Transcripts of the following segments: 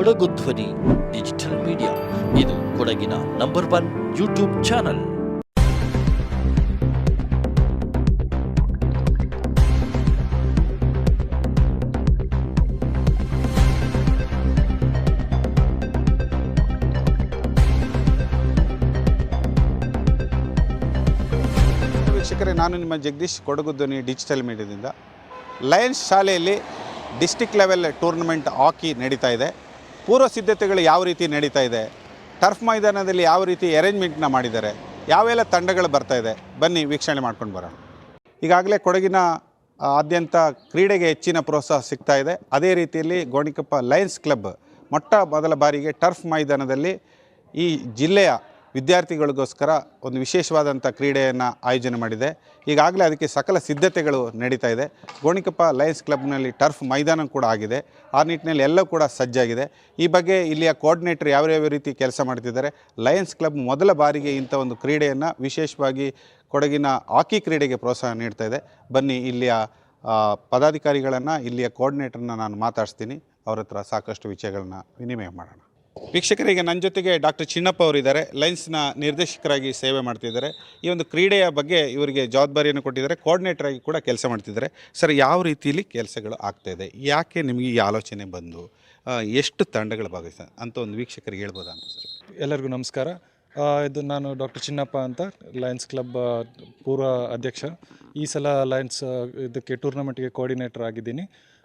ಕೊಡಗು ಧ್ವನಿ, digital media. ಇದು ಕೊಡಗಿನ ನಂಬರ್ ಒನ್ ಯೂಟ್ಯೂಬ್ ಚಾನಲ್. ವೀಕ್ಷಕರೇ, ನಾನು ನಿಮ್ಮ ಜಗದೀಶ್, ಕೊಡಗು ಧ್ವನಿ, ಡಿಜಿಟಲ್ ಮೀಡಿಯಾದಿಂದ. ಲಯನ್ಸ್ ಶಾಲೆಯಲ್ಲಿ ಡಿಸ್ಟಿಕ್ ಲೆವೆಲ್ ಟೂರ್ನಮೆಂಟ್ ಹಾಕಿ ನಡೀತಾ ಇದೆ. ಪೂರ್ವ ಸಿದ್ಧತೆಗಳು ಯಾವ ರೀತಿ ನಡೀತಾ ಇದೆ? ಟರ್ಫ್ ಮೈದಾನದಲ್ಲಿ ಯಾವ ರೀತಿ ಅರೇಂಜ್ಮೆಂಟ್ನ ಮಾಡಿದ್ದಾರೆ? ಯಾವೆಲ್ಲ ತಂಡಗಳು ಬರ್ತಾ ಇದೆ? ಬನ್ನಿ, ವೀಕ್ಷಣೆ ಮಾಡ್ಕೊಂಡು ಬರೋಣ. ಈಗಾಗಲೇ ಕೊಡಗಿನ ಆದ್ಯಂತ ಕ್ರೀಡೆಗೆ ಹೆಚ್ಚಿನ ಪ್ರೋತ್ಸಾಹ ಸಿಗ್ತಾ ಇದೆ. ಅದೇ ರೀತಿಯಲ್ಲಿ ಗೋಣಿಕೊಪ್ಪ ಲಯನ್ಸ್ ಕ್ಲಬ್ ಮೊಟ್ಟ ಮೊದಲ ಬಾರಿಗೆ ಟರ್ಫ್ ಮೈದಾನದಲ್ಲಿ ಈ ಜಿಲ್ಲೆಯ ವಿದ್ಯಾರ್ಥಿಗಳಿಗೋಸ್ಕರ ಒಂದು ವಿಶೇಷವಾದಂಥ ಕ್ರೀಡೆಯನ್ನು ಆಯೋಜನೆ ಮಾಡಿದೆ. ಈಗಾಗಲೇ ಅದಕ್ಕೆ ಸಕಲ ಸಿದ್ಧತೆಗಳು ನಡೀತಾ ಇದೆ. ಗೋಣಿಕಪ್ಪ ಲಯನ್ಸ್ ಕ್ಲಬ್ನಲ್ಲಿ ಟರ್ಫ್ ಮೈದಾನ ಕೂಡ ಆಗಿದೆ. ಆ ನಿಟ್ಟಿನಲ್ಲಿ ಎಲ್ಲ ಕೂಡ ಸಜ್ಜಾಗಿದೆ. ಈ ಬಗ್ಗೆ ಇಲ್ಲಿಯ ಕೋಆರ್ಡಿನೇಟರ್ ಯಾವ ಯಾವ ರೀತಿ ಕೆಲಸ ಮಾಡ್ತಿದ್ದಾರೆ? ಲಯನ್ಸ್ ಕ್ಲಬ್ ಮೊದಲ ಬಾರಿಗೆ ಇಂಥ ಒಂದು ಕ್ರೀಡೆಯನ್ನು ವಿಶೇಷವಾಗಿ ಕೊಡಗಿನ ಹಾಕಿ ಕ್ರೀಡೆಗೆ ಪ್ರೋತ್ಸಾಹ ನೀಡ್ತಾ ಇದೆ. ಬನ್ನಿ, ಇಲ್ಲಿಯ ಪದಾಧಿಕಾರಿಗಳನ್ನು, ಇಲ್ಲಿಯ ಕೋಆರ್ಡಿನೇಟರ್ನ ನಾನು ಮಾತಾಡಿಸ್ತೀನಿ. ಅವ್ರ ಹತ್ರ ಸಾಕಷ್ಟು ವಿಷಯಗಳನ್ನ ವಿನಿಮಯ ಮಾಡೋಣ. ವೀಕ್ಷಕರಿಗೆ ನನ್ನ ಜೊತೆಗೆ ಡಾಕ್ಟರ್ ಚಿನ್ನಪ್ಪ ಅವರಿದ್ದಾರೆ. ಲೈನ್ಸ್ನ ನಿರ್ದೇಶಕರಾಗಿ ಸೇವೆ ಮಾಡ್ತಿದ್ದಾರೆ. ಈ ಒಂದು ಕ್ರೀಡೆಯ ಬಗ್ಗೆ ಇವರಿಗೆ ಜವಾಬ್ದಾರಿಯನ್ನು ಕೊಟ್ಟಿದ್ದಾರೆ. ಕೋಆರ್ಡಿನೇಟರ್ ಆಗಿ ಕೂಡ ಕೆಲಸ ಮಾಡ್ತಿದ್ದಾರೆ. ಸರ್, ಯಾವ ರೀತಿಯಲ್ಲಿ ಕೆಲಸಗಳು ಆಗ್ತಾ ಯಾಕೆ ನಿಮಗೆ ಈ ಆಲೋಚನೆ ಬಂದು? ಎಷ್ಟು ತಂಡಗಳು ಭಾಗವಹಿಸ ಅಂತ ಒಂದು ವೀಕ್ಷಕರಿಗೆ ಹೇಳ್ಬೋದಾ ಅಂತ ಸರ್? ಎಲ್ಲರಿಗೂ ನಮಸ್ಕಾರ. ಇದು ನಾನು ಡಾಕ್ಟರ್ ಚಿನ್ನಪ್ಪ ಅಂತ ಲಯನ್ಸ್ ಕ್ಲಬ್ ಪೂರ್ವ ಅಧ್ಯಕ್ಷ. ಈ ಸಲ ಲಯನ್ಸ್ ಇದಕ್ಕೆ ಟೂರ್ನಮೆಂಟ್ಗೆ ಕೋಆರ್ಡಿನೇಟರ್ ಆಗಿದ್ದೀನಿ.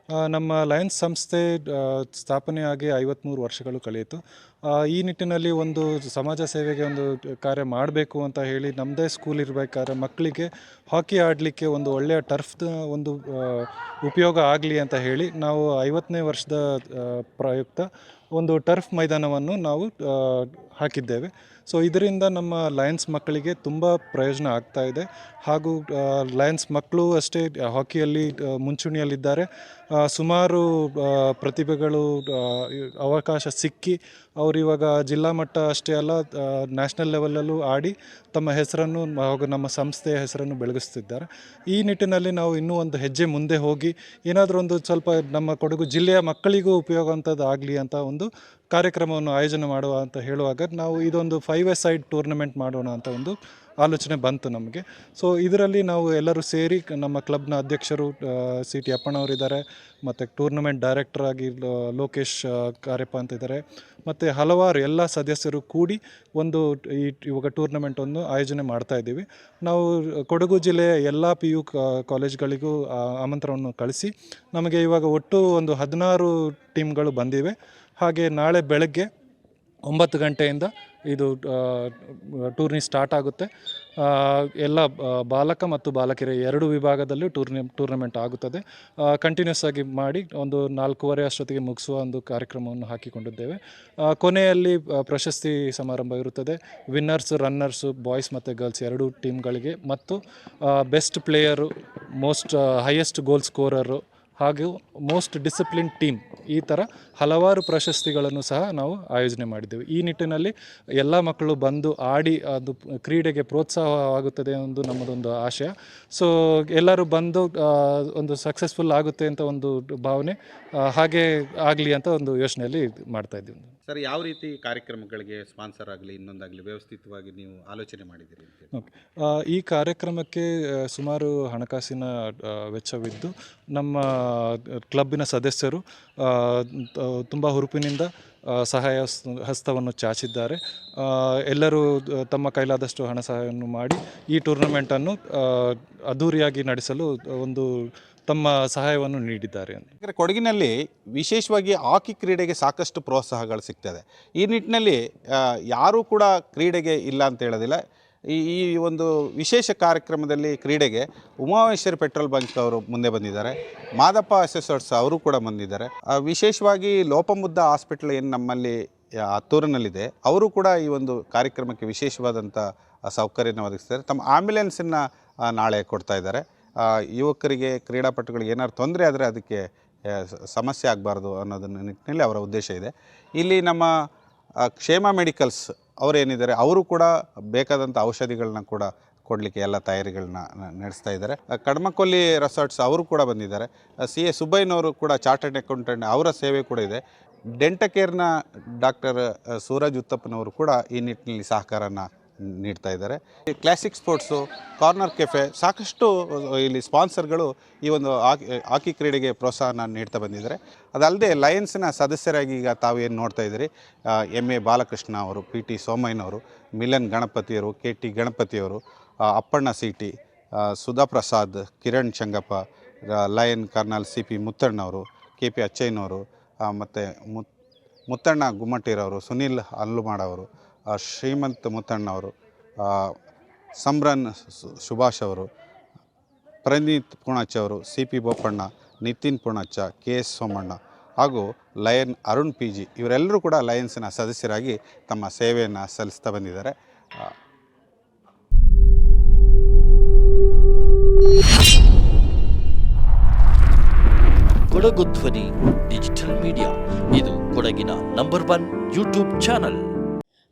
ನಮ್ಮ ಲಯನ್ಸ್ ಸಂಸ್ಥೆ ಸ್ಥಾಪನೆಯಾಗಿ ಐವತ್ತ್ಮೂರು ವರ್ಷಗಳು ಕಳೆಯಿತು. ಈ ನಿಟ್ಟಿನಲ್ಲಿ ಒಂದು ಸಮಾಜ ಸೇವೆಗೆ ಒಂದು ಕಾರ್ಯ ಮಾಡಬೇಕು ಅಂತ ಹೇಳಿ ನಮ್ಮದೇ ಸ್ಕೂಲ್ ಇರಬೇಕಾದ್ರೆ ಮಕ್ಕಳಿಗೆ ಹಾಕಿ ಆಡಲಿಕ್ಕೆ ಒಂದು ಒಳ್ಳೆಯ ಟರ್ಫ್ದ ಒಂದು ಉಪಯೋಗ ಆಗಲಿ ಅಂತ ಹೇಳಿ ನಾವು ಐವತ್ತನೇ ವರ್ಷದ ಪ್ರಯುಕ್ತ ಒಂದು ಟರ್ಫ್ ಮೈದಾನವನ್ನು ನಾವು ಹಾಕಿದ್ದೇವೆ. ಸೊ ಇದರಿಂದ ನಮ್ಮ ಲಯನ್ಸ್ ಮಕ್ಕಳಿಗೆ ತುಂಬ ಪ್ರಯೋಜನ ಆಗ್ತಾ ಇದೆ. ಹಾಗೂ ಲಯನ್ಸ್ ಮಕ್ಕಳು ಅಷ್ಟೇ ಹಾಕಿಯಲ್ಲಿ ಮುಂಚೂಣಿಯಲ್ಲಿದ್ದಾರೆ. ಸುಮಾರು ಪ್ರತಿಭೆಗಳು ಅವಕಾಶ ಸಿಕ್ಕಿ ಅವರು ಇವಾಗ ಜಿಲ್ಲಾ ಮಟ್ಟ ಅಷ್ಟೇ ಅಲ್ಲ ನ್ಯಾಷನಲ್ ಲೆವೆಲಲ್ಲೂ ಆಡಿ ತಮ್ಮ ಹೆಸರನ್ನು, ಹಾಗೂ ನಮ್ಮ ಸಂಸ್ಥೆಯ ಹೆಸರನ್ನು ಬೆಳಗಿಸ್ತಿದ್ದಾರೆ ಈ ನಿಟ್ಟಿನಲ್ಲಿ ನಾವು ಇನ್ನೂ ಒಂದು ಹೆಜ್ಜೆ ಮುಂದೆ ಹೋಗಿ ಏನಾದರೂ ಒಂದು ಸ್ವಲ್ಪ ನಮ್ಮ ಕೊಡಗು ಜಿಲ್ಲೆಯ ಮಕ್ಕಳಿಗೂ ಉಪಯೋಗ ಅಂಥದ್ದು ಆಗಲಿ ಅಂತ ಒಂದು ಕಾರ್ಯಕ್ರಮವನ್ನು ಆಯೋಜನೆ ಮಾಡುವ ಅಂತ ಹೇಳುವಾಗ ನಾವು ಇದೊಂದು ಫೈವ್ ಎ ಸೈಡ್ ಟೂರ್ನಮೆಂಟ್ ಮಾಡೋಣ ಅಂತ ಒಂದು ಆಲೋಚನೆ ಬಂತು ನಮಗೆ. ಸೊ ಇದರಲ್ಲಿ ನಾವು ಎಲ್ಲರೂ ಸೇರಿ ನಮ್ಮ ಕ್ಲಬ್ನ ಅಧ್ಯಕ್ಷರು ಸಿ ಟಿ ಅಪ್ಪಣ್ಣವರಿದ್ದಾರೆ ಮತ್ತು ಟೂರ್ನಮೆಂಟ್ ಡೈರೆಕ್ಟರ್ ಆಗಿ ಲೋಕೇಶ್ ಕಾರ್ಯಪ್ಪ ಅಂತ ಇದ್ದಾರೆ ಮತ್ತು ಹಲವಾರು ಎಲ್ಲ ಸದಸ್ಯರು ಕೂಡಿ ಒಂದು ಈ ಇವಾಗ ಟೂರ್ನಮೆಂಟನ್ನು ಆಯೋಜನೆ ಮಾಡ್ತಾ ಇದ್ದೀವಿ. ನಾವು ಕೊಡಗು ಜಿಲ್ಲೆಯ ಎಲ್ಲ ಪಿ ಯು ಕಾಲೇಜ್ಗಳಿಗೂ ಆ, ಆಮಂತ್ರಣವನ್ನು ಕಳಿಸಿ ನಮಗೆ ಇವಾಗ ಒಟ್ಟು ಒಂದು ಹದಿನಾರು ಟೀಮ್ಗಳು ಬಂದಿವೆ. ಹಾಗೆ ನಾಳೆ ಬೆಳಗ್ಗೆ ಒಂಬತ್ತು ಗಂಟೆಯಿಂದ ಇದು ಟೂರ್ನಿ ಸ್ಟಾರ್ಟ್ ಆಗುತ್ತೆ. ಎಲ್ಲ ಬಾಲಕ ಮತ್ತು ಬಾಲಕಿಯರ ಎರಡು ವಿಭಾಗದಲ್ಲೂ ಟೂರ್ನಿ, ಟೂರ್ನಮೆಂಟ್ ಆಗುತ್ತದೆ. ಕಂಟಿನ್ಯೂಸ್ ಆಗಿ ಮಾಡಿ ಒಂದು ನಾಲ್ಕೂವರೆ ಅಷ್ಟೊತ್ತಿಗೆ ಮುಗಿಸುವ ಒಂದು ಕಾರ್ಯಕ್ರಮವನ್ನು ಹಾಕಿಕೊಂಡಿದ್ದೇವೆ. ಕೊನೆಯಲ್ಲಿ ಪ್ರಶಸ್ತಿ ಸಮಾರಂಭ ಇರುತ್ತದೆ. ವಿನ್ನರ್ಸ್ ರನ್ನರ್ಸು ಬಾಯ್ಸ್ ಮತ್ತು ಗರ್ಲ್ಸ್ ಎರಡೂ ಟೀಮ್ಗಳಿಗೆ ಮತ್ತು best player most highest goal scorer ಹಾಗೂ ಮೋಸ್ಟ್ ಡಿಸಿಪ್ಲಿನ್ ಟೀಮ್ ಈ ಥರ ಹಲವಾರು ಪ್ರಶಸ್ತಿಗಳನ್ನು ಸಹ ನಾವು ಆಯೋಜನೆ ಮಾಡಿದ್ದೇವೆ. ಈ ನಿಟ್ಟಿನಲ್ಲಿ ಎಲ್ಲ ಮಕ್ಕಳು ಬಂದು ಆಡಿ ಅದು ಕ್ರೀಡೆಗೆ ಪ್ರೋತ್ಸಾಹವಾಗುತ್ತದೆ ಎಂದು ನಮ್ಮದೊಂದು ಆಶಯ. ಸೊ ಎಲ್ಲರೂ ಬಂದು ಒಂದು ಸಕ್ಸಸ್ಫುಲ್ ಆಗುತ್ತೆ ಅಂತ ಒಂದು ಭಾವನೆ ಹಾಗೆ ಆಗಲಿ ಅಂತ ಒಂದು ಯೋಚನೆಯಲ್ಲಿ ಮಾಡ್ತಾ ಇದ್ದೀವಿ. ಸರ್, ಯಾವ ರೀತಿ ಕಾರ್ಯಕ್ರಮಗಳಿಗೆ ಸ್ಪಾನ್ಸರ್ ಆಗಲಿ, ಇನ್ನೊಂದಾಗಲಿ ವ್ಯವಸ್ಥಿತವಾಗಿ ನೀವು ಆಲೋಚನೆ ಮಾಡಿದ್ದೀರಿ ಓಕೆ. ಈ ಕಾರ್ಯಕ್ರಮಕ್ಕೆ ಸುಮಾರು ಹಣಕಾಸಿನ ವೆಚ್ಚವಿದ್ದು ನಮ್ಮ ಕ್ಲಬ್ಬಿನ ಸದಸ್ಯರು ತುಂಬ ಹುರುಪಿನಿಂದ ಸಹಾಯ ಹಸ್- ಹಸ್ತವನ್ನು ಚಾಚಿದ್ದಾರೆ. ಎಲ್ಲರೂ ತಮ್ಮ ಕೈಲಾದಷ್ಟು ಹಣ ಸಹಾಯವನ್ನು ಮಾಡಿ ಈ ಟೂರ್ನಮೆಂಟನ್ನು ಅದ್ದೂರಿಯಾಗಿ ನಡೆಸಲು ಒಂದು ತಮ್ಮ ಸಹಾಯವನ್ನು ನೀಡಿದ್ದಾರೆ ಅಂದರೆ ಕೊಡಗಿನಲ್ಲಿ ವಿಶೇಷವಾಗಿ ಹಾಕಿ ಕ್ರೀಡೆಗೆ ಸಾಕಷ್ಟು ಪ್ರೋತ್ಸಾಹಗಳು ಸಿಗ್ತದೆ. ಈ ನಿಟ್ಟಿನಲ್ಲಿ ಯಾರೂ ಕೂಡ ಕ್ರೀಡೆಗೆ ಇಲ್ಲ ಅಂತ ಹೇಳೋದಿಲ್ಲ. ಈ ಈ ಒಂದು ವಿಶೇಷ ಕಾರ್ಯಕ್ರಮದಲ್ಲಿ ಕ್ರೀಡೆಗೆ ಉಮಾಮೇಶ್ವರಿ ಪೆಟ್ರೋಲ್ ಬಂಕ್ ಅವರು ಮುಂದೆ ಬಂದಿದ್ದಾರೆ. ಮಾದಪ್ಪ ಅಸೆಸರ್ಸ್ ಅವರು ಕೂಡ ಬಂದಿದ್ದಾರೆ. ವಿಶೇಷವಾಗಿ ಲೋಪಮುದ್ದ ಹಾಸ್ಪಿಟ್ಲ್ ಏನು ನಮ್ಮಲ್ಲಿ ಹತ್ತೂರಿನಲ್ಲಿದೆ. ಅವರು ಕೂಡ ಈ ಒಂದು ಕಾರ್ಯಕ್ರಮಕ್ಕೆ ವಿಶೇಷವಾದಂಥ ಸೌಕರ್ಯನ ಒದಗಿಸ್ತಾರೆ ತಮ್ಮ ಆ್ಯಂಬುಲೆನ್ಸನ್ನು ನಾಳೆ ಕೊಡ್ತಾ ಇದ್ದಾರೆ. ಯುವಕರಿಗೆ, ಕ್ರೀಡಾಪಟುಗಳಿಗೆ ಏನಾದ್ರು ತೊಂದರೆ ಆದರೆ ಅದಕ್ಕೆ ಸಮಸ್ಯೆ ಆಗಬಾರ್ದು ಅನ್ನೋದನ್ನ ನಿಟ್ಟಿನಲ್ಲಿ ಅವರ ಉದ್ದೇಶ ಇದೆ. ಇಲ್ಲಿ ನಮ್ಮ ಕ್ಷೇಮ ಮೆಡಿಕಲ್ಸ್ ಅವರೇನಿದ್ದಾರೆ, ಅವರು ಕೂಡ ಬೇಕಾದಂಥ ಔಷಧಿಗಳನ್ನ ಕೂಡ ಕೊಡಲಿಕ್ಕೆ ಎಲ್ಲ ತಯಾರಿಗಳನ್ನ ನಡೆಸ್ತಾ ಇದ್ದಾರೆ. ಕಡಮಕೊಲ್ಲಿ ರೆಸಾರ್ಟ್ಸ್ ಅವರು ಕೂಡ ಬಂದಿದ್ದಾರೆ. ಸಿ ಎ ಸುಬ್ಬಯ್ಯನವರು ಕೂಡ ಚಾರ್ಟರ್ಡ್ ಅಕೌಂಟೆಂಟ್, ಅವರ ಸೇವೆ ಕೂಡ ಇದೆ. ಡೆಂಟಕೇರ್ನ ಡಾಕ್ಟರ್ ಸೂರಜ್ ಉತ್ತಪ್ಪನವರು ಕೂಡ ಈ ನಿಟ್ಟಿನಲ್ಲಿ ಸಹಕಾರನ ನೀಡ್ತಾ ಇದ್ದಾರೆ. ಕ್ಲಾಸಿಕ್ ಸ್ಪೋರ್ಟ್ಸು ಕಾರ್ನರ್ ಕೆಫೆ ಸಾಕಷ್ಟು ಇಲ್ಲಿ ಸ್ಪಾನ್ಸರ್ಗಳು ಈ ಒಂದು ಹಾಕಿ ಕ್ರೀಡೆಗೆ ಪ್ರೋತ್ಸಾಹನ ನೀಡ್ತಾ ಬಂದಿದ್ದಾರೆ. ಅದಲ್ಲದೆ ಲಯನ್ಸ್ನ ಸದಸ್ಯರಾಗಿ ಈಗ ತಾವು ಏನು ನೋಡ್ತಾ ಇದ್ದೀರಿ? ಎಂ ಎ ಬಾಲಕೃಷ್ಣ ಅವರು, ಪಿ ಟಿ ಸೋಮಯ್ಯನವರು ಮಿಲನ್ ಗಣಪತಿಯವರು, K T ಗಣಪತಿಯವರು Appanna C T Sudha Prasad Kiran Changappa lion colonel C P ಮುತ್ತಣ್ಣವರು K P ಅಚ್ಚಯ್ಯನವರು ಮತ್ತು ಮುತ್, ಮುತ್ತಣ್ಣ ಗುಮ್ಮಟ್ಟಿರವರು, ಸುನಿಲ್ ಅಲ್ಲುಮಾಡವರು ಶ್ರೀಮಂತ್ ಮುತ್ತಣ್ಣವರು ಆ, ಸಮ್ರನ್ ಸು- ಸುಭಾಷ್ ಅವರು ಪ್ರನೀತ್ ಪುಣಚ್ ಅವರು C P Bopanna Nitin Poonacha K S Somanna ಹಾಗೂ ಲಯನ್ ಅರುಣ್ ಪಿ ಜಿ ಇವರೆಲ್ಲರೂ ಕೂಡ ಲಯನ್ಸ್ನ ಸದಸ್ಯರಾಗಿ ತಮ್ಮ ಸೇವೆಯನ್ನು ಸಲ್ಲಿಸ್ತಾ ಬಂದಿದ್ದಾರೆ. ಕೊಡಗು ಧ್ವನಿ ಡಿಜಿಟಲ್ ಮೀಡಿಯಾ ಇದು ಕೊಡಗಿನ number one YouTube channel